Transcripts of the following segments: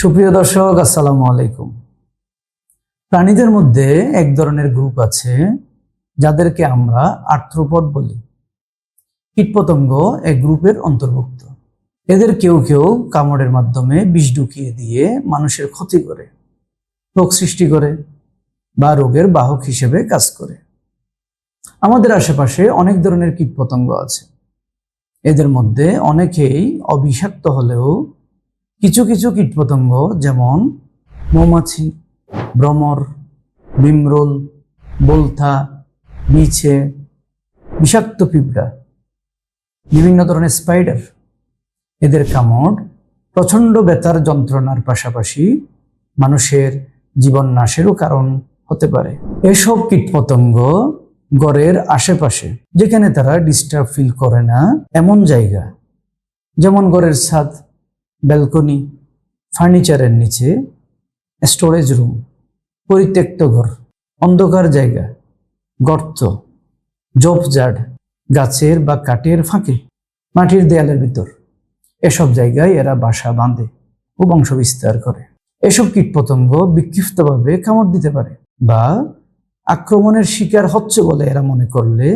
সুপ্রিয় দর্শক, আসসালামু আলাইকুম। প্রাণীদের মধ্যে এক ধরনের গ্রুপ আছে যাদেরকে আমরা আর্থ্রোপড বলি। কীটপতঙ্গ এক গ্রুপের অন্তর্ভুক্ত। এদের কেউ কেউ কামড়ের মাধ্যমে বিষ ঢুকিয়ে দিয়ে মানুষের ক্ষতি করে, রোগ সৃষ্টি করে বা রোগের বাহক হিসেবে কাজ করে। আমাদের আশেপাশে অনেক ধরনের কীটপতঙ্গ আছে। এদের মধ্যে অনেকেই অবিষাক্ত হলেও কিছু কিছু কীটপতঙ্গ যেমন মৌমাছি ভ্রমর বিমরোল বলথা, বিছে, বিষাক্ত পিঁপড়া, বিভিন্ন ধরনের স্পাইডার এদের কামড়, প্রচণ্ড বেতার যন্ত্রণার পাশাপাশি মানুষের জীবন নাশেরও কারণ হতে পারে। এসব কীটপতঙ্গ গড়ের আশেপাশে, যেখানে তারা ডিস্টার্ব ফিল করে না, এমন জায়গা, যেমন ঘরের ছাদ ব্যালকনি, ফার্নিচারের নিচে স্টোরেজ রুম পরিত্যক্ত ঘর, অন্ধকার জায়গা, গর্ত ঝোপঝাড় গাছের বা কাঠের ফাঁকে, মাটির দেয়ালের ভিতর। এসব জায়গায় এরা বাসা বাঁধে ও বংশ বিস্তার করে। এসব কীটপতঙ্গ বিক্ষিপ্তভাবে কামড় দিতে পারে বা আক্রমণের শিকার হচ্ছে বলে এরা মনে করলে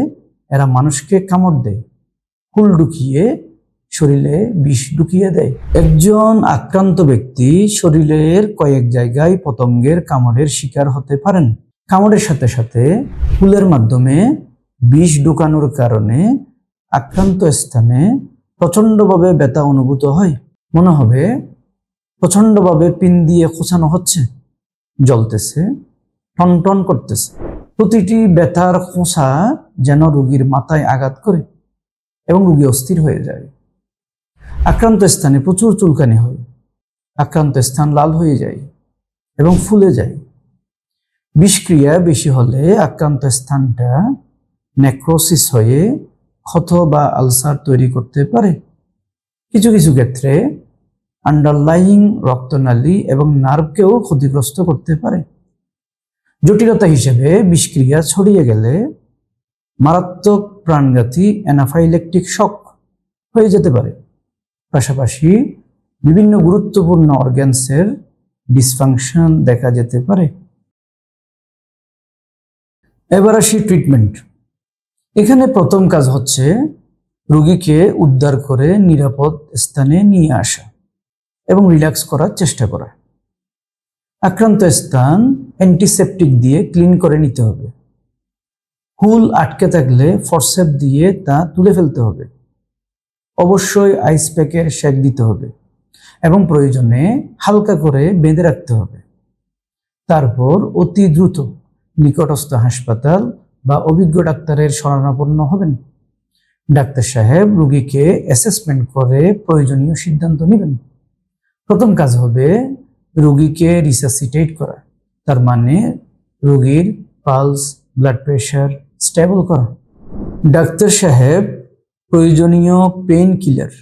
এরা মানুষকে কামড় দেয়, হুল ঢুকিয়ে শরীরে বিষ ঢুকিয়ে দেয়। একজন আক্রান্ত ব্যক্তি শরীরের কয়েক জায়গায় পতঙ্গের কামড়ের শিকার হতে পারেন। কামড়ের সাথে সাথে ফুলের মাধ্যমে বিষ ঢুকানোর কারণে আক্রান্ত স্থানে প্রচণ্ডভাবে ব্যথা অনুভূত হয়। মনে হবে প্রচণ্ডভাবে পিন দিয়ে খোঁচানো হচ্ছে। জ্বলতেছে, টনটন করতেছে। প্রতিটি ব্যথার খোঁচা যেন রুগীর মাথায় আঘাত করে এবং রুগী অস্থির হয়ে যায়। আক্রান্ত স্থানে প্রচুর চুলকানি হয়। আক্রান্ত স্থান লাল হয়ে যায় এবং ফুলে যায়। বিষক্রিয়া বেশি হলে আক্রান্ত স্থানটা নেক্রোসিস হয়ে ক্ষত বা আলসার তৈরি করতে পারে। কিছু কিছু ক্ষেত্রে আন্ডারলাইং রক্তনালী এবং নার্ভকেও ক্ষতিগ্রস্ত করতে পারে। জটিলতা হিসেবে বিষক্রিয়া ছড়িয়ে গেলে মারাত্মক প্রাণঘাতী অ্যানাফাইলেকটিক শক হয়ে যেতে পারে। পাশাপাশি বিভিন্ন গুরুত্বপূর্ণ অর্গ্যানসের ডিসফাংশন দেখা যেতে পারে। এবার আসি ট্রিটমেন্ট এখানে প্রথম কাজ হচ্ছে রোগীকে উদ্ধার করে নিরাপদ স্থানে নিয়ে আসা এবং রিল্যাক্স করার চেষ্টা করা। আক্রান্ত স্থান অ্যান্টিসেপটিক দিয়ে ক্লিন করে নিতে হবে। হুল আটকে থাকলে ফরসেপ দিয়ে তা তুলে ফেলতে হবে। অবশ্যই আইস প্যাকের শেক দিতে হবে এবং প্রয়োজনে হালকা করে বেঁধে রাখতে হবে। তারপর অতি দ্রুত নিকটস্থ হাসপাতাল বা অভিজ্ঞ ডাক্তারের শরণাপন্ন হবেন। ডাক্তার সাহেব রোগীকে অ্যাসেসমেন্ট করে প্রয়োজনীয় সিদ্ধান্ত নেবেন। প্রথম কাজ হবে রোগীকে রিসাসিটেট করা। তার মানে রোগীর পালস ব্লাড প্রেশার স্টেবল করা। ডাক্তার সাহেব প্রয়োজনীয় পেইন কিলার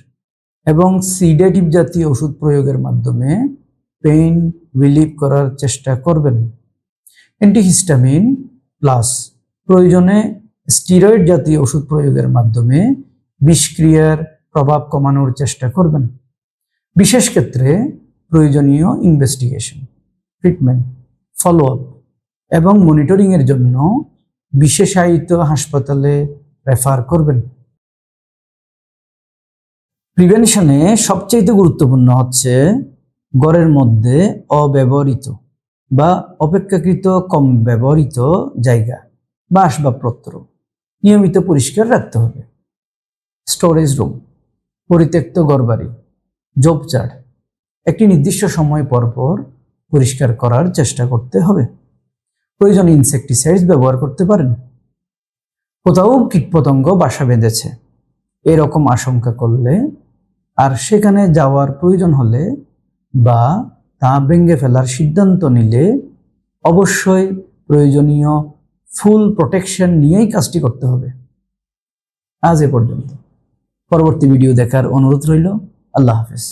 এবং সিডেটিভ জাতীয় ওষুধ প্রয়োগের মাধ্যমে পেইন রিলিভ করার চেষ্টা করবেন। অ্যান্টিহিস্টামিন প্লাস প্রয়োজনে স্টিরয়েড জাতীয় ওষুধ প্রয়োগের মাধ্যমে বিষক্রিয়ার প্রভাব কমানোর চেষ্টা করবেন। বিশেষ ক্ষেত্রে প্রয়োজনীয় ইনভেস্টিগেশন ট্রিটমেন্ট ফলো আপ এবং মনিটরিংয়ের জন্য বিশেষায়িত হাসপাতালে রেফার করবেন। প্রিভেনশনে সবচেয়ে গুরুত্বপূর্ণ হচ্ছে গড়ের মধ্যে অব্যবহৃত বা অপেক্ষাকৃত কম ব্যবহৃত জায়গা বা আসবাবপত্র নিয়মিত পরিষ্কার রাখতে হবে। স্টোরেজ রুম পরিত্যক্ত ঘরবাড়ি জোপচাড় একটি নির্দিষ্ট সময় পর পর পরিষ্কার করার চেষ্টা করতে হবে। প্রয়োজন ইনসেকটিসাইডস ব্যবহার করতে পারেন। কোথাও কীটপতঙ্গ বাসা বেঁধেছে। এরকম আশঙ্কা করলে আর সেখানে যাওয়ার প্রয়োজন হলে বা তা ভেঙে ফেলার সিদ্ধান্ত নিলে অবশ্যই প্রয়োজনীয় ফুল প্রোটেকশন নিয়েই কাজটি করতে হবে। আজ এ পর্যন্ত। পরবর্তী ভিডিও দেখার অনুরোধ রইল। আল্লাহ হাফেজ।